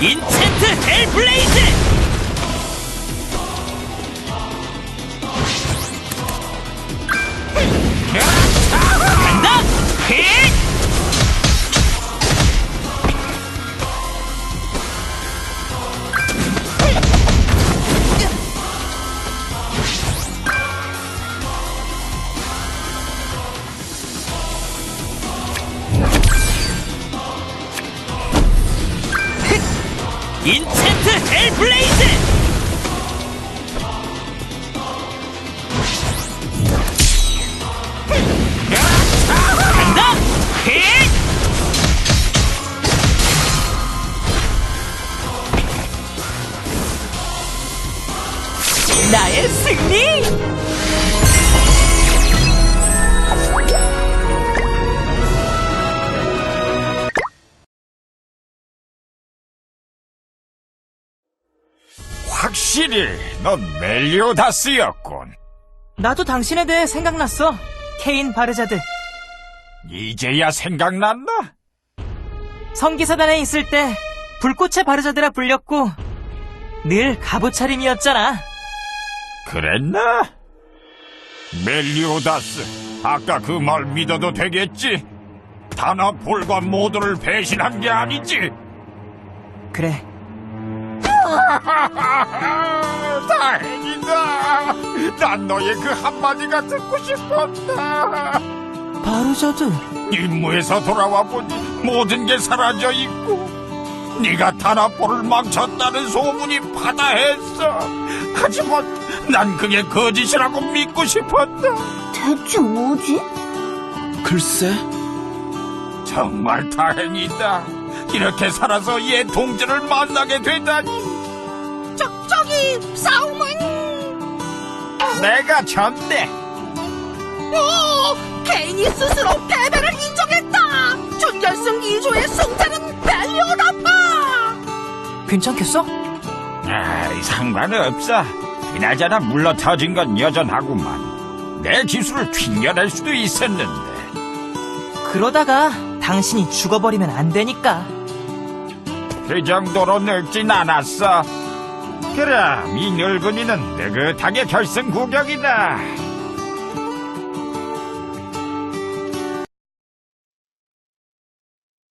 인챈트 헬블레이즈! 인챈트 헬블레이즈! 예! 나의 승리! 확실히 넌 멜리오다스였군. 나도 당신에 대해 생각났어. 케인 바르자드. 이제야 생각났나? 성기사단에 있을 때 불꽃의 바르자드라 불렸고 늘 갑옷 차림이었잖아. 그랬나? 멜리오다스, 아까 그 말 믿어도 되겠지? 다나 볼과 모두를 배신한 게 아니지? 그래. 다행이다. 난 너의 그 한마디가 듣고 싶었다. 바르자드. 임무에서 돌아와 보니 모든 게 사라져 있고 네가 다나포를 망쳤다는 소문이 파다했어. 하지만 난 그게 거짓이라고 믿고 싶었다. 대체 뭐지? 글쎄, 정말 다행이다. 이렇게 살아서 얘 동지를 만나게 되다니. 싸움은 내가 졌네. 오! 케인이 스스로 패배를 인정했다! 준결승 2조의 승자는 벨리오다파! 괜찮겠어? 아이, 상관없어. 그나저나 물러 터진 건 여전하구만. 내 기술을 튕겨낼 수도 있었는데. 그러다가 당신이 죽어버리면 안 되니까. 그 정도로 늙진 않았어. 그럼 이 늙은이는 느긋하게 결승 구경이다.